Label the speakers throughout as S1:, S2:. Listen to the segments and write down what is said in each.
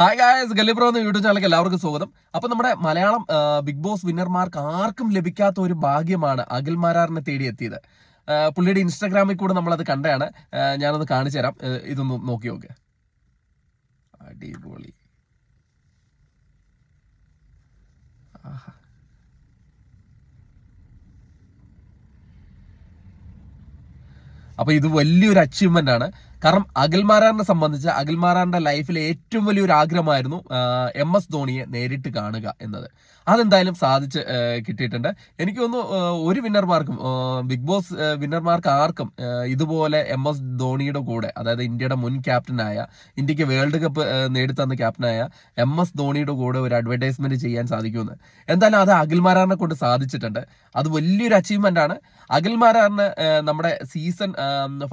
S1: Hi guys ഗല്ലിപ്രോ എന്ന YouTube ചാനലിലേക്ക് എല്ലാവർക്കും സ്വാഗതം. അപ്പൊ നമ്മുടെ മലയാളം ബിഗ് ബോസ് വിന്നർമാർക്ക് ആർക്കും ലഭിക്കാത്ത ഒരു ഭാഗ്യമാണ് അഖിൽ മാരാറിനെ തേടിയെത്തിയത്. പുള്ളിയുടെ ഇൻസ്റ്റാഗ്രാമിൽ കൂടെ നമ്മളത് കണ്ടതാണ്. ഞാനത് കാണിച്ചു തരാം. ഇതൊന്ന് നോക്കി നോക്ക്. അടിപൊളി. ആഹാ. അപ്പൊ ഇത് വലിയൊരു അച്ചീവ്മെന്റ് ആണ്. കാരണം അഖിൽമാരാറിനെ സംബന്ധിച്ച് അഖിൽമാരാറിന്റെ ലൈഫിലെ ഏറ്റവും വലിയൊരു ആഗ്രഹമായിരുന്നു എം എസ് ധോണിയെ നേരിട്ട് കാണുക എന്നത്. അതെന്തായാലും സാധിച്ച് കിട്ടിയിട്ടുണ്ട്. എനിക്ക് തോന്നുന്നു ഒരു വിന്നർമാർക്കും ബിഗ് ബോസ് വിന്നർമാർക്ക് ആർക്കും ഇതുപോലെ എം എസ് ധോണിയുടെ കൂടെ അതായത് ഇന്ത്യയുടെ മുൻ ക്യാപ്റ്റനായ ഇന്ത്യയ്ക്ക് വേൾഡ് കപ്പ് നേടിത്തന്ന ക്യാപ്റ്റനായ എം എസ് ധോണിയുടെ കൂടെ ഒരു അഡ്വർടൈസ്മെന്റ് ചെയ്യാൻ സാധിക്കുമെന്ന്. എന്തായാലും അത് അഖിൽമാരാറിനെ കൊണ്ട് സാധിച്ചിട്ടുണ്ട്. അത് വലിയൊരു അച്ചീവ്മെന്റ് ആണ്. അഖിൽമാരാറിന് നമ്മുടെ സീസൺ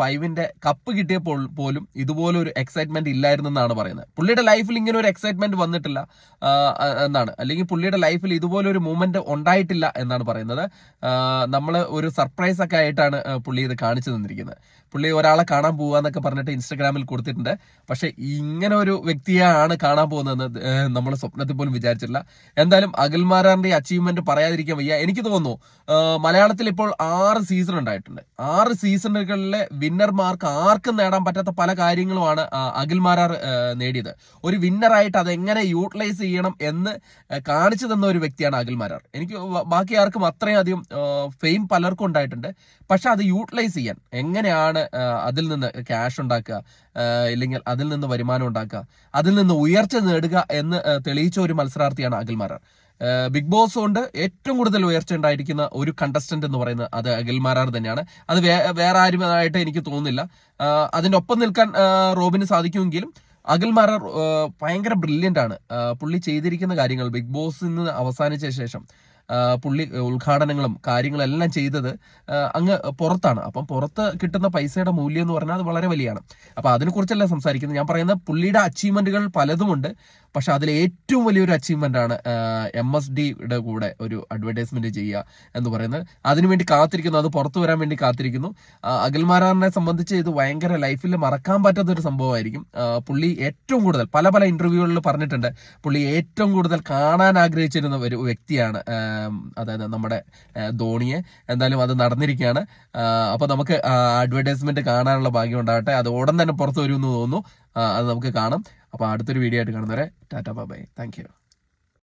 S1: ഫൈവിന്റെ കപ്പ് കിട്ടിയപ്പോൾ പോലും ഇതുപോലെ ഒരു എക്സൈറ്റ്മെന്റ് ഇല്ലായിരുന്നു എന്നാണ് പറയുന്നത്. പുള്ളിയുടെ ലൈഫിൽ ഇങ്ങനെ ഒരു എക്സൈറ്റ്മെന്റ് വന്നിട്ടില്ല എന്നാണ്. അല്ലെങ്കിൽ പുള്ളിയുടെ ലൈഫിൽ ഇതുപോലെ ഒരു മൂമെന്റ് ഉണ്ടായിട്ടില്ല എന്നാണ് പറയുന്നത്. നമ്മൾ ഒരു സർപ്രൈസ് ഒക്കെ ആയിട്ടാണ് പുള്ളി ഇത് കാണിച്ചു തന്നിരിക്കുന്നത്. പുള്ളി ഒരാളെ കാണാൻ പോവാന്നൊക്കെ പറഞ്ഞിട്ട് ഇൻസ്റ്റാഗ്രാമിൽ കൊടുത്തിട്ടുണ്ട്. പക്ഷെ ഇങ്ങനെ ഒരു വ്യക്തിയാണ് കാണാൻ പോകുന്നതെന്ന് നമ്മൾ സ്വപ്നത്തിൽ പോലും വിചാരിച്ചില്ല എന്തായാലും അഖിൽമാരാറിന്റെ അച്ചീവ്മെന്റ് പറയാതിരിക്കാൻ വയ്യ. എനിക്ക് തോന്നുന്നു മലയാളത്തിൽ ഇപ്പോൾ ആറ് സീസൺ ഉണ്ടായിട്ടുണ്ട്. ആറ് സീസണുകളിലെ വിന്നർമാർക്ക് ആർക്കും നേടാൻ പറ്റാത്ത പല കാര്യങ്ങളുമാണ് അഖിൽമാരാർ നേടിയത്. ഒരു വിന്നറായിട്ട് അതെങ്ങനെ യൂട്ടിലൈസ് ചെയ്യണം എന്ന് കാണിച്ചു തന്ന ഒരു വ്യക്തിയാണ് അഖിൽമാരാർ എനിക്ക് ബാക്കി ആർക്കും അത്രയും അധികം ഫെയിം പലർക്കും ഉണ്ടായിട്ടുണ്ട്. പക്ഷെ അത് യൂട്ടിലൈസ് ചെയ്യാൻ എങ്ങനെയാണ് അതിൽ നിന്ന് ക്യാഷ് ഉണ്ടാക്കുക ഇല്ലെങ്കിൽ അതിൽ നിന്ന് വരുമാനം ഉണ്ടാക്കുക അതിൽ നിന്ന് ഉയർച്ച നേടുക എന്ന് തെളിയിച്ച ഒരു മത്സരാർത്ഥിയാണ് അഖിൽമാരാർ ബിഗ് ബോസ് കൊണ്ട് ഏറ്റവും കൂടുതൽ ഉയർച്ച ഉണ്ടായിരിക്കുന്ന ഒരു കണ്ടസ്റ്റന്റ് എന്ന് പറയുന്നത് അത് അഖിൽമാരാർ തന്നെയാണ്. അത് വേറെ ആരുമായിട്ട് എനിക്ക് തോന്നുന്നില്ല. അതിന്റെ ഒപ്പം നിൽക്കാൻ റോബിന് സാധിക്കുമെങ്കിലും അഖിൽമാരാർ മാരാർ ഭയങ്കര ബ്രില്യന്റ് ആണ്. പുള്ളി ചെയ്തിരിക്കുന്ന കാര്യങ്ങൾ ബിഗ് ബോസിൽ നിന്ന് അവസാനിച്ച ശേഷം പുള്ളി ഉദ്ഘാടനങ്ങളും കാര്യങ്ങളെല്ലാം ചെയ്തത് അങ്ങ് പുറത്താണ്. അപ്പം പുറത്ത് കിട്ടുന്ന പൈസയുടെ മൂല്യം എന്ന് പറഞ്ഞാൽ അത് വളരെ വലിയാണ്. അപ്പോൾ അതിനെക്കുറിച്ചല്ല സംസാരിക്കുന്നത്? ഞാൻ പറയുന്ന പുള്ളിയുടെ അച്ചീവ്മെന്റുകൾ പലതുമുണ്ട്. പക്ഷെ അതിൽ ഏറ്റവും വലിയൊരു അച്ചീവ്മെന്റ് ആണ് എം എസ് ഡിയുടെ കൂടെ ഒരു അഡ്വർടൈസ്മെന്റ് ചെയ്യുക എന്ന് പറയുന്നത്. അതിനുവേണ്ടി കാത്തിരിക്കുന്നു അത് പുറത്തു വരാൻ വേണ്ടി കാത്തിരിക്കുന്നു. അഖിൽമാരാറിനെ സംബന്ധിച്ച് ഇത് ഭയങ്കര ലൈഫിൽ മറക്കാൻ പറ്റാത്ത ഒരു സംഭവമായിരിക്കും പുള്ളി ഏറ്റവും കൂടുതൽ പല പല ഇന്റർവ്യൂകളിൽ പറഞ്ഞിട്ടുണ്ട് പുള്ളി ഏറ്റവും കൂടുതൽ കാണാൻ ആഗ്രഹിച്ചിരുന്ന ഒരു വ്യക്തിയാണ് അതായത് നമ്മുടെ ധോണിയെ എന്തായാലും അത് നടന്നിരിക്കുകയാണ്. അപ്പോൾ അപ്പൊ നമുക്ക് അഡ്വർടൈസ്മെന്റ് കാണാനുള്ള ഭാഗ്യം ഉണ്ടാകട്ടെ. അത് ഉടൻ തന്നെ പുറത്തു വരുമെന്ന് തോന്നുന്നു. അത് നമുക്ക് കാണാം. അപ്പൊ അടുത്തൊരു വീഡിയോ ആയിട്ട് കാണുന്നവരെ ടാറ്റ ബൈ താങ്ക് യു